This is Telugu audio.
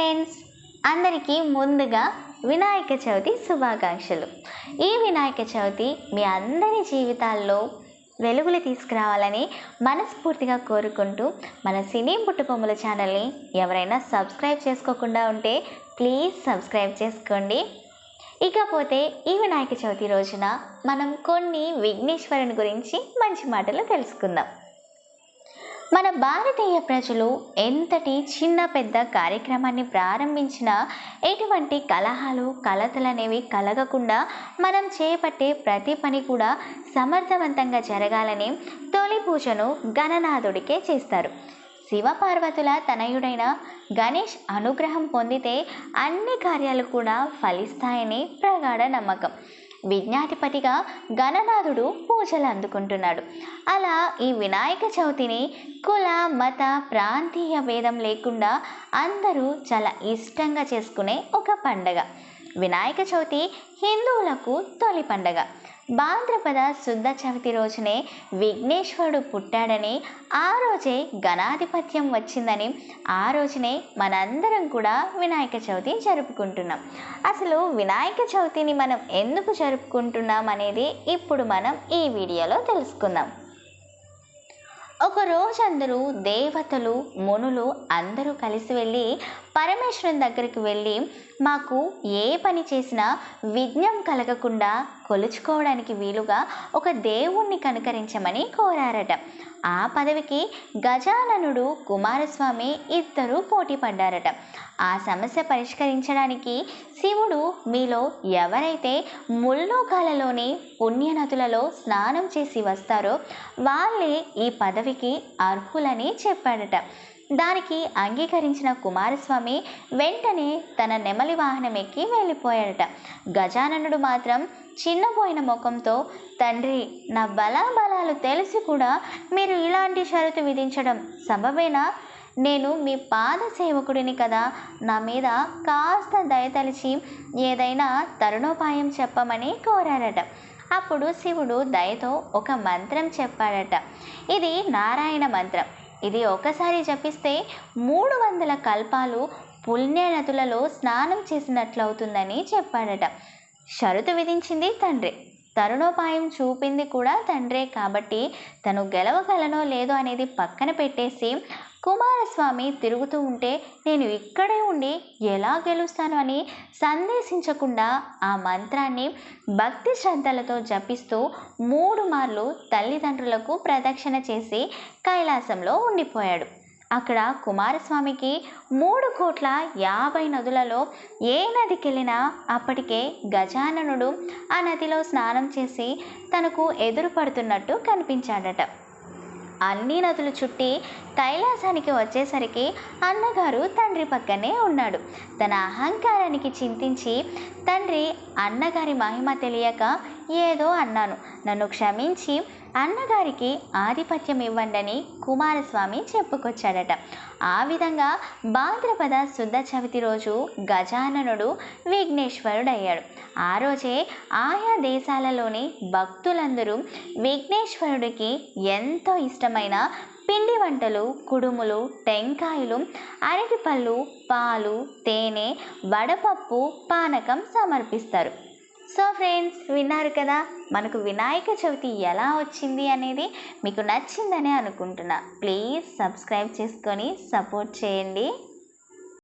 ఫ్రెండ్స్ అందరికీ ముందుగా వినాయక చవితి శుభాకాంక్షలు. ఈ వినాయక చవితి మీ అందరి జీవితాల్లో వెలుగులు తీసుకురావాలని మనస్ఫూర్తిగా కోరుకుంటూ మన సినీ పుట్టుకొమ్మల ఛానల్ని ఎవరైనా సబ్స్క్రైబ్ చేసుకోకుండా ఉంటే ప్లీజ్ సబ్స్క్రైబ్ చేసుకోండి. ఇకపోతే ఈ వినాయక చవితి రోజున మనం కొన్ని విఘ్నేశ్వరుని గురించి మంచి మాటలు తెలుసుకుందాం. మన భారతీయ ప్రజలు ఎంతటి చిన్న పెద్ద కార్యక్రమాన్ని ప్రారంభించినా ఎటువంటి కలహాలు కలతలు అనేవి కలగకుండా మనం చేపట్టే ప్రతి పని కూడా సమర్థవంతంగా జరగాలని తొలి పూజను గణనాథుడికే చేస్తారు. శివపార్వతుల తనయుడైన గణేష్ అనుగ్రహం పొందితే అన్ని కార్యాలు కూడా ఫలిస్తాయని ప్రగాఢ నమ్మకం. విజ్ఞాధిపతిగా గణనాథుడు పూజలు అందుకుంటున్నాడు. అలా ఈ వినాయక చవితిని కుల మత ప్రాంతీయ భేదం లేకుండా అందరూ చాలా ఇష్టంగా చేసుకునే ఒక పండగ. వినాయక చవితి హిందువులకు తొలి పండగ. భాద్రపద శుద్ధ చవితి రోజునే విఘ్నేశ్వరుడు పుట్టాడని ఆ రోజే గణాధిపత్యం వచ్చిందని ఆ రోజునే మనందరం కూడా వినాయక చవితి జరుపుకుంటున్నాం. అసలు వినాయక చవితిని మనం ఎందుకు జరుపుకుంటున్నాం అనేది ఇప్పుడు మనం ఈ వీడియోలో తెలుసుకుందాం. ఒక రోజు అందరూ దేవతలు మునులు అందరూ కలిసి వెళ్ళి పరమేశ్వరుని దగ్గరికి వెళ్ళి మాకు ఏ పని చేసినా విఘ్నం కలగకుండా కొలుచుకోవడానికి వీలుగా ఒక దేవుణ్ణి కనుకరించమని కోరారట. ఆ పదవికి గజాననుడు కుమారస్వామి ఇద్దరు పోటీ పడ్డారట. ఆ సమస్య పరిష్కరించడానికి శివుడు మీలో ఎవరైతే ముల్లోకాలలోని పుణ్యనదులలో స్నానం చేసి వస్తారో వాళ్ళే ఈ పదవికి అర్హులని చెప్పాడట. దానికి అంగీకరించిన కుమారస్వామి వెంటనే తన నెమలి వాహనం ఎక్కి వెళ్ళిపోయాడట. గజాననుడు మాత్రం చిన్నపోయిన ముఖంతో తండ్రి నా బలాబలాలు తెలిసి కూడా మీరు ఇలాంటి షరతు విధించడం సబబేనా నేను మీ పాద సేవకుడిని కదా. నా మీద కాస్త దయతలిచి ఏదైనా తరుణోపాయం చెప్పమని కోరారట అప్పుడు శివుడు దయతో ఒక మంత్రం చెప్పాడట. ఇది నారాయణ మంత్రం. ఇది ఒకసారి జపిస్తే మూడు వందల కల్పాలు పుణ్య నదులలో స్నానం చేసినట్లవుతుందని చెప్పాడట. షరతు విధించింది తండ్రి. తరుణోపాయం చూపింది కూడా తండ్రే కాబట్టి తను గెలవగలనో లేదో అనేది పక్కన పెట్టేసి కుమారస్వామి తిరుగుతూ ఉంటే నేను ఇక్కడే ఉండి ఎలా గెలుస్తాను అని సందేశించకుండా ఆ మంత్రాన్ని భక్తి శ్రద్ధలతో జపిస్తూ మూడు మార్లు తల్లిదండ్రులకు ప్రదక్షిణ చేసి కైలాసంలో ఉండిపోయాడు. అక్కడ కుమారస్వామికి మూడు కోట్ల యాభై నదులలో ఏ నదికి వెళ్ళినా అప్పటికే గజాననుడు ఆ నదిలో స్నానం చేసి తనకు ఎదురు పడుతున్నట్టు కనిపించాడట. అన్ని నదులు చుట్టి కైలాసానికి వచ్చేసరికి అన్నగారు తండ్రి పక్కనే ఉన్నాడు. తన అహంకారానికి చింతించి తండ్రి అన్నగారి మహిమ తెలియక ఏదో అన్నాను. నన్ను క్షమించి అన్నగారికి ఆధిపత్యం ఇవ్వండని కుమారస్వామి చెప్పుకొచ్చాడట. ఆ విధంగా భాద్రపద శుద్ధ చవితి రోజు గజాననుడు విఘ్నేశ్వరుడు అయ్యాడు ఆ రోజే ఆయా దేశాలలోని భక్తులందరూ విఘ్నేశ్వరుడికి ఎంతో ఇష్టమైన పిండి వంటలు కుడుములు టెంకాయలు అరటిపళ్ళు పాలు తేనె వడపప్పు పానకం సమర్పిస్తారు. సో ఫ్రెండ్స్ విన్నారు కదా మనకు వినాయక చవితి ఎలా వచ్చింది అనేది మీకు నచ్చిందని అనుకుంటున్నా. ప్లీజ్ సబ్స్క్రైబ్ చేసుకొని సపోర్ట్ చేయండి.